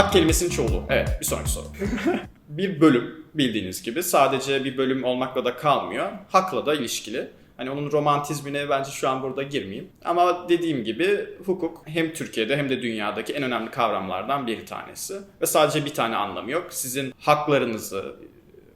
Hak kelimesinin çoğulu. Evet bir sonraki soru. bir bölüm bildiğiniz gibi sadece bir bölüm olmakla da kalmıyor. Hakla da ilişkili. Hani onun romantizmine bence şu an burada girmeyeyim. Ama dediğim gibi hukuk hem Türkiye'de hem de dünyadaki en önemli kavramlardan bir tanesi. Ve sadece bir tane anlamı yok. Sizin haklarınızı,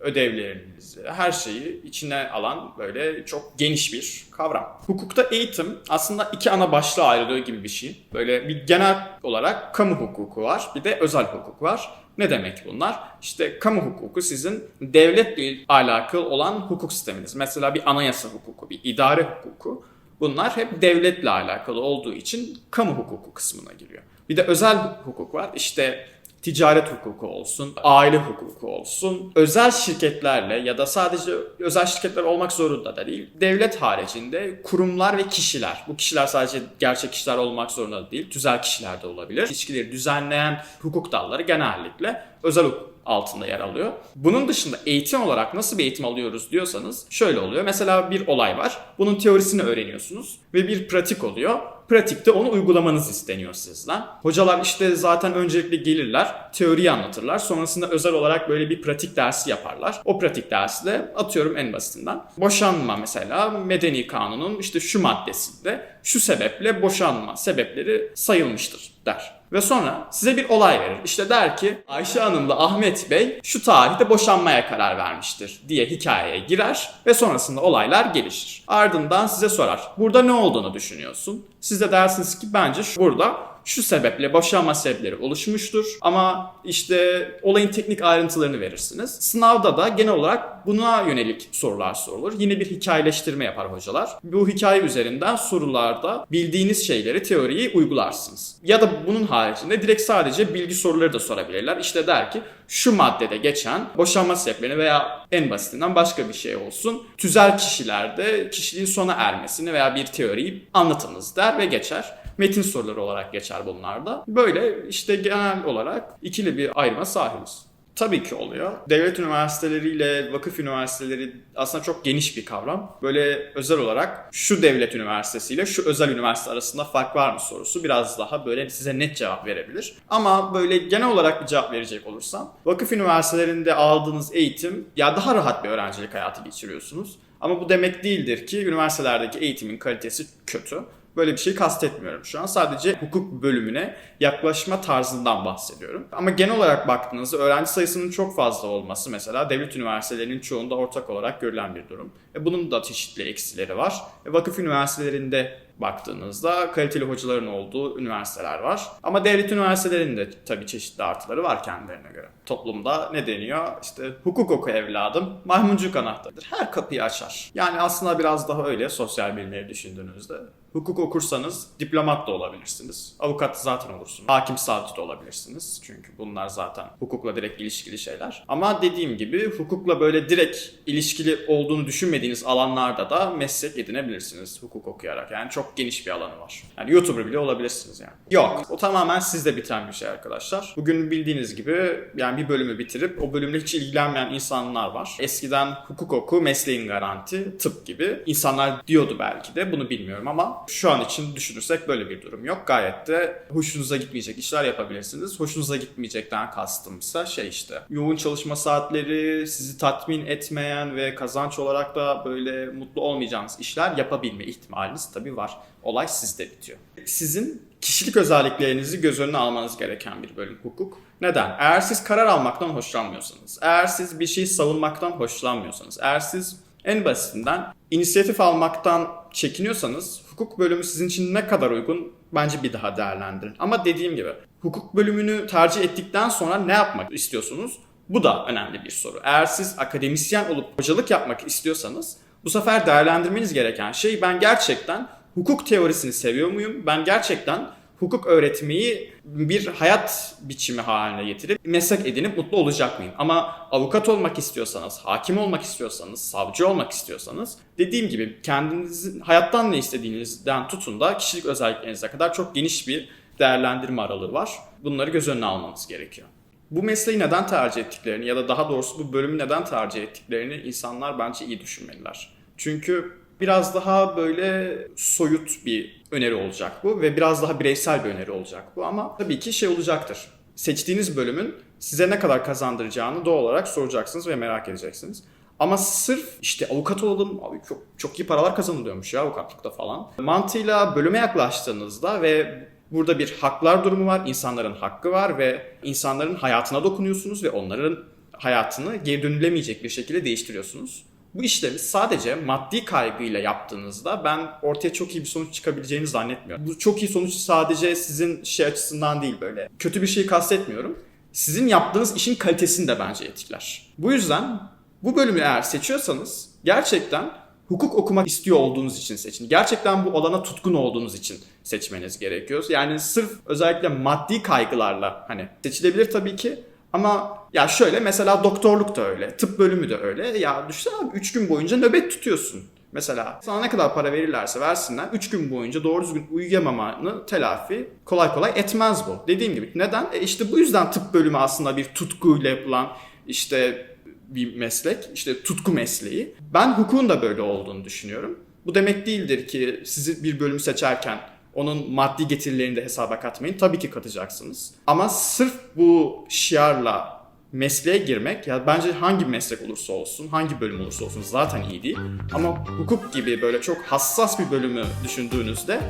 ödevlerinizi, her şeyi içine alan böyle çok geniş bir kavram. Hukukta eğitim aslında iki ana başlığa ayrılıyor gibi bir şey. Böyle bir genel olarak kamu hukuku var, bir de özel hukuk var. Ne demek bunlar? İşte kamu hukuku sizin devletle alakalı olan hukuk sisteminiz. Mesela bir anayasa hukuku, bir idare hukuku. Bunlar hep devletle alakalı olduğu için kamu hukuku kısmına giriyor. Bir de özel hukuk var. İşte ticaret hukuku olsun, aile hukuku olsun, özel şirketlerle ya da sadece özel şirketler olmak zorunda da değil, devlet haricinde kurumlar ve kişiler, bu kişiler sadece gerçek kişiler olmak zorunda da değil, tüzel kişiler de olabilir. İlişkileri düzenleyen hukuk dalları genellikle özel hukuk altında yer alıyor. Bunun dışında eğitim olarak nasıl bir eğitim alıyoruz diyorsanız şöyle oluyor. Mesela bir olay var. Bunun teorisini öğreniyorsunuz ve bir pratik oluyor. Pratikte onu uygulamanız isteniyor sizden. Hocalar işte zaten öncelikle gelirler, teoriyi anlatırlar. Sonrasında özel olarak böyle bir pratik dersi yaparlar. O pratik dersi de atıyorum en basitinden. Boşanma mesela medeni kanunun işte şu maddesinde şu sebeple boşanma sebepleri sayılmıştır der. Ve sonra size bir olay verir. İşte der ki Ayşe Hanım'la Ahmet Bey şu tarihte boşanmaya karar vermiştir diye hikayeye girer ve sonrasında olaylar gelişir. Ardından size sorar. Burada ne olduğunu düşünüyorsun? Siz de dersiniz ki bence şu, burada şu sebeple boşanma sebepleri oluşmuştur ama işte olayın teknik ayrıntılarını verirsiniz. Sınavda da genel olarak buna yönelik sorular sorulur. Yine bir hikayeleştirme yapar hocalar. Bu hikaye üzerinden sorularda bildiğiniz şeyleri, teoriyi uygularsınız. Ya da bunun haricinde direkt sadece bilgi soruları da sorabilirler. İşte der ki şu maddede geçen boşanma sebeplerini veya en basitinden başka bir şey olsun. Tüzel kişilerde kişiliğin sona ermesini veya bir teoriyi anlatınız der ve geçer metin soruları olarak geçer bunlarda. Böyle işte genel olarak ikili bir ayrıma sahibiz. Tabii ki oluyor. Devlet üniversiteleriyle vakıf üniversiteleri aslında çok geniş bir kavram. Böyle özel olarak şu devlet üniversitesiyle şu özel üniversite arasında fark var mı sorusu biraz daha böyle size net cevap verebilir. Ama böyle genel olarak bir cevap verecek olursam vakıf üniversitelerinde aldığınız eğitim ya daha rahat bir öğrencilik hayatı geçiriyorsunuz. Ama bu demek değildir ki üniversitelerdeki eğitimin kalitesi kötü. Böyle bir şey kastetmiyorum şu an. Sadece hukuk bölümüne yaklaşma tarzından bahsediyorum. Ama genel olarak baktığınızda öğrenci sayısının çok fazla olması mesela devlet üniversitelerinin çoğunda ortak olarak görülen bir durum. E bunun da çeşitli eksileri var. E vakıf üniversitelerinde baktığınızda kaliteli hocaların olduğu üniversiteler var. Ama devlet üniversitelerinde tabii çeşitli artıları var kendilerine göre. Toplumda ne deniyor? İşte hukuk oku evladım, maymuncuk anahtarıdır. Her kapıyı açar. Yani aslında biraz daha öyle sosyal bilimleri düşündüğünüzde. Hukuk okursanız diplomat da olabilirsiniz. Avukat zaten olursunuz. Hakim savcı da olabilirsiniz. Çünkü bunlar zaten hukukla direkt ilişkili şeyler. Ama dediğim gibi hukukla böyle direkt ilişkili olduğunu düşünmediğiniz alanlarda da meslek edinebilirsiniz hukuk okuyarak. Yani çok geniş bir alanı var. Yani YouTuber bile olabilirsiniz yani. Yok. O tamamen sizde biten bir şey arkadaşlar. Bugün bildiğiniz gibi yani bir bölümü bitirip o bölümle hiç ilgilenmeyen insanlar var. Eskiden hukuk oku mesleğin garanti tıp gibi. İnsanlar diyordu belki de bunu bilmiyorum ama şu an için düşünürsek böyle bir durum yok. Gayet de hoşunuza gitmeyecek işler yapabilirsiniz. Hoşunuza gitmeyecekten kastımsa şey işte yoğun çalışma saatleri, sizi tatmin etmeyen ve kazanç olarak da böyle mutlu olmayacağınız işler yapabilme ihtimaliniz tabii var. Olay sizde bitiyor. Sizin kişilik özelliklerinizi göz önüne almanız gereken bir bölüm hukuk. Neden? Eğer siz karar almaktan hoşlanmıyorsanız, eğer siz bir şeyi savunmaktan hoşlanmıyorsanız, eğer siz en basitinden inisiyatif almaktan çekiniyorsanız hukuk bölümü sizin için ne kadar uygun bence bir daha değerlendirin. Ama dediğim gibi hukuk bölümünü tercih ettikten sonra ne yapmak istiyorsunuz? Bu da önemli bir soru. Eğer siz akademisyen olup hocalık yapmak istiyorsanız bu sefer değerlendirmeniz gereken şey ben gerçekten hukuk teorisini seviyor muyum? Ben gerçekten hukuk öğretmeyi bir hayat biçimi haline getirip meslek edinip mutlu olacak mıyım? Ama avukat olmak istiyorsanız, hakim olmak istiyorsanız, savcı olmak istiyorsanız dediğim gibi kendinizin hayattan ne istediğinizden tutun da kişilik özelliklerinize kadar çok geniş bir değerlendirme aralığı var. Bunları göz önüne almanız gerekiyor. Bu mesleği neden tercih ettiklerini ya da daha doğrusu bu bölümü neden tercih ettiklerini insanlar bence iyi düşünmeliler. Çünkü biraz daha böyle soyut bir öneri olacak bu ve biraz daha bireysel bir öneri olacak bu ama tabii ki şey olacaktır. seçtiğiniz bölümün size ne kadar kazandıracağını doğal olarak soracaksınız ve merak edeceksiniz. Ama sırf işte avukat olalım, abi çok, çok iyi paralar kazanılıyormuş ya avukatlıkta falan. Mantığıyla bölüme yaklaştığınızda ve burada bir haklar durumu var, insanların hakkı var ve insanların hayatına dokunuyorsunuz ve onların hayatını geri dönülemeyecek bir şekilde değiştiriyorsunuz. Bu işlemi sadece maddi kaygıyla yaptığınızda ben ortaya çok iyi bir sonuç çıkabileceğini zannetmiyorum. Bu çok iyi sonuç sadece sizin şey açısından değil böyle. Kötü bir şey kastetmiyorum. Sizin yaptığınız işin kalitesini de bence etkiler. Bu yüzden bu bölümü eğer seçiyorsanız gerçekten hukuk okumak istiyor olduğunuz için seçin. Gerçekten bu alana tutkun olduğunuz için seçmeniz gerekiyor. Yani sırf özellikle maddi kaygılarla hani seçilebilir tabii ki ama ya şöyle mesela doktorluk da öyle, tıp bölümü de öyle. Ya düşünsene abi 3 gün boyunca nöbet tutuyorsun. Mesela sana ne kadar para verirlerse versinler 3 gün boyunca doğru düzgün uyuyamamanı telafi kolay kolay etmez bu. Dediğim gibi neden? E işte bu yüzden tıp bölümü aslında bir tutkuyla yapılan işte bir meslek, işte tutku mesleği. Ben hukukun da böyle olduğunu düşünüyorum. Bu demek değildir ki sizi bir bölüm seçerken onun maddi getirilerini de hesaba katmayın. Tabii ki katacaksınız. Ama sırf bu şiarla mesleğe girmek ya bence hangi meslek olursa olsun, hangi bölüm olursa olsun zaten iyi değil. Ama hukuk gibi böyle çok hassas bir bölümü düşündüğünüzde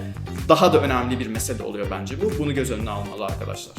daha da önemli bir mesele oluyor bence bu. Bunu göz önüne almalı arkadaşlar.